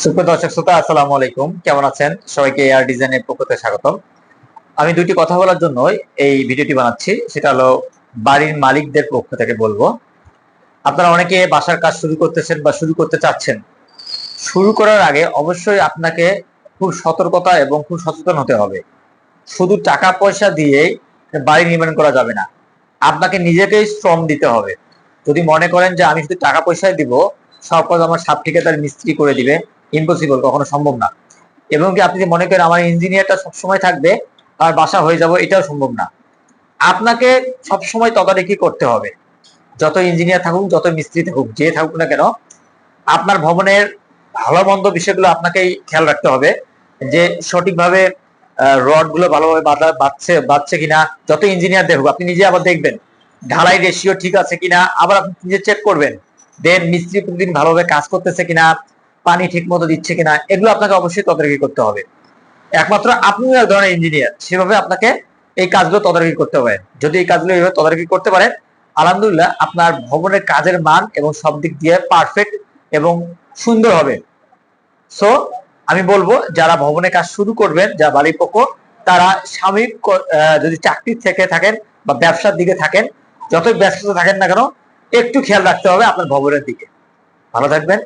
সুপ্রিয় দর্শক শ্রোতা, আসসালামু আলাইকুম। কেমন আছেন? সবাইকে এয়ার ডিজাইনের পক্ষ থেকে স্বাগতম। আমি দুটি কথা বলার জন্য এই ভিডিওটি বানাচ্ছি। সেটা হলো বাড়ির মালিকদের পক্ষ থেকে বলব। আপনারা অনেকে বাসার কাজ শুরু করতেছেন বা শুরু করতে চাচ্ছেন। শুরু করার আগে অবশ্যই আপনাকে খুব সতর্কতা এবং খুব সচেতন হতে হবে। শুধু টাকা পয়সা দিয়েই বাড়ি নির্মাণ করা যাবে না। আপনাকে নিজেকেই শ্রম দিতে হবে। যদি মনে করেন যে আমি শুধু টাকা পয়সায় দিব, সব কাজ আমার সাব ঠিকাদার মিস্ত্রি করে দিবে ইম্পসিবল কখনো সম্ভব না। এবং কি আপনি মনে করেন আমার ইঞ্জিনিয়ারটা সবসময় থাকবে আর বাসা হয়ে যাব, এটাও সম্ভব না। আপনাকে সবসময় তদারকি করতে হবে। যত ইঞ্জিনিয়ার থাকুক, যত মিস্ত্রি থাকুক, যে থাকুক না কেন, আপনার ভবনের ভালো মন্দ বিষয়গুলো আপনাকেই খেয়াল রাখতে হবে যে সঠিকভাবে রডগুলো ভালোভাবে বাঁধা, বাঁধছে বাঁধছে কিনা, যত ইঞ্জিনিয়ার দেখুক, আপনি নিজে আবার দেখবেন, ঢালাই রেশিও ঠিক আছে কিনা, আবার আপনি নিজে চেক করবেন, দেন মিস্ত্রি প্রতিদিন ভালোভাবে কাজ করতেছে কিনা পানি ঠিক মতো দিচ্ছে কিনা এগুলো আপনাকে অবশ্যই তদারকি করতে হবে। একমাত্র আপনিও এক ধরনের ইঞ্জিনিয়ার সেভাবে আপনাকে এই কাজগুলো তদারকি করতে হবে। যদি এই কাজগুলো এইভাবে তদারকি করতে পারেন আলহামদুলিল্লাহ আপনার ভবনের কাজের মান এবং সব দিক দিয়ে পারফেক্ট এবং সুন্দর হবে। সো আমি বলব যারা ভবনে কাজ শুরু করবেন যারা বাড়ির পক্ষ তারা আহ, যদি চাকরির থেকে থাকেন বা ব্যবসার দিকে থাকেন যতই ব্যস্ততা থাকেন না কেন একটু খেয়াল রাখতে হবে আপনার ভবনের দিকে। ভালো থাকবেন।